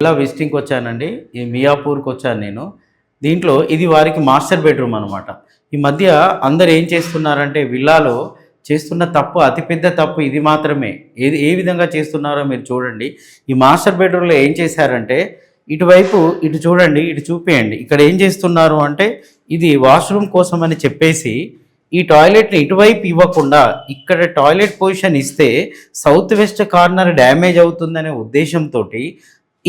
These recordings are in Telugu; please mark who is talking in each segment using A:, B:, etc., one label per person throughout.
A: ఇలా విజిటింగ్కి వచ్చానండి. ఈ మియాపూర్కి వచ్చాను నేను. దీంట్లో ఇది వారికి మాస్టర్ బెడ్రూమ్ అనమాట ఈ మధ్య అందరు ఏం చేస్తున్నారంటే విల్లాలో చేస్తున్న తప్పు అతిపెద్ద తప్పు ఇది మాత్రమే. ఏది ఏ విధంగా చేస్తున్నారో మీరు చూడండి. ఈ మాస్టర్ బెడ్రూమ్లో ఏం చేశారంటే ఇటువైపు ఇటు చూడండి ఇటు చూపేయండి. ఇక్కడ ఏం చేస్తున్నారు అంటే ఇది వాష్రూమ్ కోసం అని చెప్పేసి ఈ టాయిలెట్ని ఇటువైపు ఇవ్వకుండా ఇక్కడ టాయిలెట్ పొజిషన్ ఇస్తే సౌత్ వెస్ట్ కార్నర్ డ్యామేజ్ అవుతుందనే ఉద్దేశంతో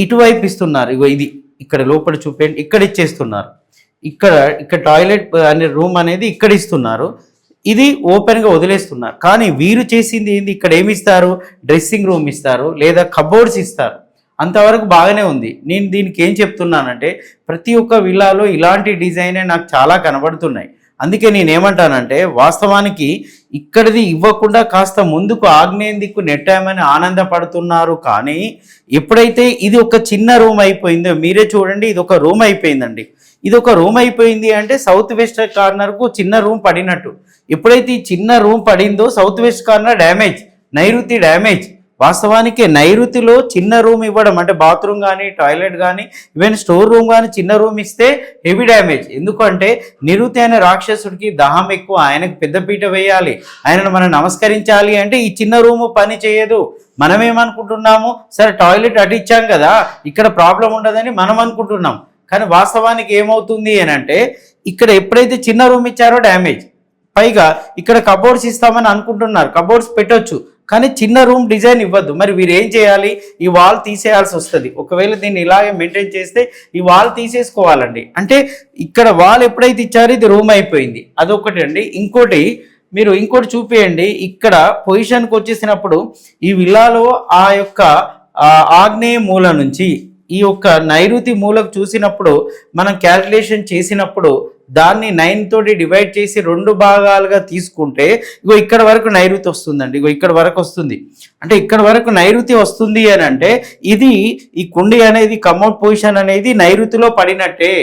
A: ఇటువైపు ఇస్తున్నారు. ఇగో ఇది ఇక్కడ లోపల చూపేయండి ఇక్కడ ఇచ్చేస్తున్నారు. ఇక్కడ ఇక్కడ టాయిలెట్ అనే రూమ్ అనేది ఇక్కడ ఇస్తున్నారు. ఇది ఓపెన్గా వదిలేస్తున్నారు. కానీ వీరు చేసింది ఏంది? ఇక్కడ ఏమి ఇస్తారు డ్రెస్సింగ్ రూమ్ ఇస్తారు లేదా కబోర్డ్స్ ఇస్తారు. అంతవరకు బాగానే ఉంది. నేను దీనికి ఏం చెప్తున్నానంటే ప్రతి ఒక్క విల్లాలో ఇలాంటి డిజైనే నాకు చాలా కనబడుతున్నాయి. అందుకే నేను ఏమంటానంటే వాస్తవానికి ఇక్కడిది ఇవ్వకుండా కాస్త ముందుకు ఆగ్నేయం దిక్కు నెట్టామని ఆనందపడుతున్నారు కానీ ఎప్పుడైతే ఇది ఒక చిన్న రూమ్ అయిపోయిందో మీరే చూడండి ఇది ఒక రూమ్ అయిపోయిందండి. ఇది ఒక రూమ్ అయిపోయింది అంటే సౌత్ వెస్ట్ కార్నర్కు చిన్న రూమ్ పడినట్టు. ఎప్పుడైతే ఈ చిన్న రూమ్ పడిందో సౌత్ వెస్ట్ కార్నర్ డ్యామేజ్ నైరుతి డ్యామేజ్ వాస్తవానికి నైరుతిలో చిన్న రూమ్ ఇవ్వడం అంటే బాత్రూమ్ కానీ టాయిలెట్ కానీ ఈవెన్ స్టోర్ రూమ్ కానీ చిన్న రూమ్ ఇస్తే హెవీ డ్యామేజ్. ఎందుకంటే నిరుతి అనే రాక్షసుడికి దహం ఎక్కువ ఆయనకు పెద్దపీట వేయాలి. ఆయనను మనం నమస్కరించాలి అంటే ఈ చిన్న రూము పని చేయదు. మనమేమనుకుంటున్నాము? సరే టాయిలెట్ అటిచ్చాం కదా ఇక్కడ ప్రాబ్లం ఉండదని మనం అనుకుంటున్నాం. కానీ వాస్తవానికి ఏమవుతుంది అని అంటే ఇక్కడ ఎప్పుడైతే చిన్న రూమ్ ఇచ్చారో డ్యామేజ్. పైగా ఇక్కడ కబోర్డ్స్ ఇస్తామని అనుకుంటున్నారు. కబోర్డ్స్ పెట్టొచ్చు. కానీ చిన్న రూమ్ డిజైన్ ఇవ్వద్దు. మరి వీరు ఏం చేయాలి? ఈ వాల్ తీసేయాల్సి వస్తుంది. ఒకవేళ దీన్ని ఇలాగే మెయింటైన్ చేస్తే ఈ వాల్ తీసేసుకోవాలండి. అంటే ఇక్కడ వాల్ ఎప్పుడైతే ఇచ్చారో ఇది రూమ్ అయిపోయింది. అదొకటి అండి. ఇంకోటి మీరు ఇంకోటి చూపియండి. ఇక్కడ పొజిషన్కి వచ్చేసినప్పుడు ఈ విల్లాలో ఆ యొక్క ఆగ్నేయ మూల నుంచి ఈ యొక్క నైరుతి మూలకు చూసినప్పుడు మనం క్యాల్కులేషన్ చేసినప్పుడు దాన్ని నైన్ తోటి డివైడ్ చేసి రెండు భాగాలుగా తీసుకుంటే ఇగో ఇక్కడ వరకు నైరుతి వస్తుందండి. ఇగో ఇక్కడ వరకు వస్తుంది. అంటే ఇక్కడ వరకు నైరుతి వస్తుంది అని అంటే ఇది ఈ కుండి అనేది కమౌట్ పొజిషన్ అనేది నైరుతిలో పడినట్టే.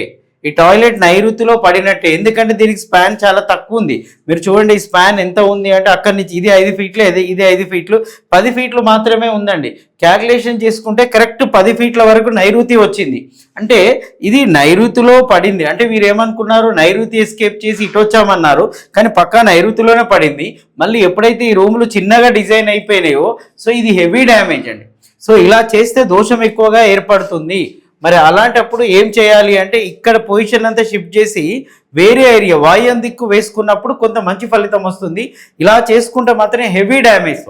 A: ఈ టాయిలెట్ నైరుతిలో పడినట్టే. ఎందుకంటే దీనికి స్పాన్ చాలా తక్కువ ఉంది. మీరు చూడండి ఈ స్పాన్ ఎంత ఉంది అంటే అక్కడి నుంచి ఇది ఐదు ఫీట్లు ఇది ఇది ఐదు ఫీట్లు. పది ఫీట్లు మాత్రమే ఉందండి. క్యాల్కులేషన్ చేసుకుంటే కరెక్ట్ పది ఫీట్ల వరకు నైరుతి వచ్చింది. అంటే ఇది నైరుతిలో పడింది. అంటే మీరు ఏమనుకున్నారు నైరుతి ఎస్కేప్ చేసి ఇటు వచ్చామన్నారు. కానీ పక్కా నైరుతిలోనే పడింది. మళ్ళీ ఎప్పుడైతే ఈ రూములు చిన్నగా డిజైన్ అయిపోయినాయో సో ఇది హెవీ డ్యామేజ్ అండి. సో ఇలా చేస్తే దోషం ఎక్కువగా ఏర్పడుతుంది. మరి అలాంటప్పుడు ఏం చేయాలి అంటే ఇక్కడ పొజిషన్ అంతా షిఫ్ట్ చేసి వేరే ఏరియా వాయుం దిక్కు వేసుకున్నప్పుడు కొంత మంచి ఫలితం వస్తుంది. ఇలా చేసుకుంటే మాత్రమే హెవీ డ్యామేజ్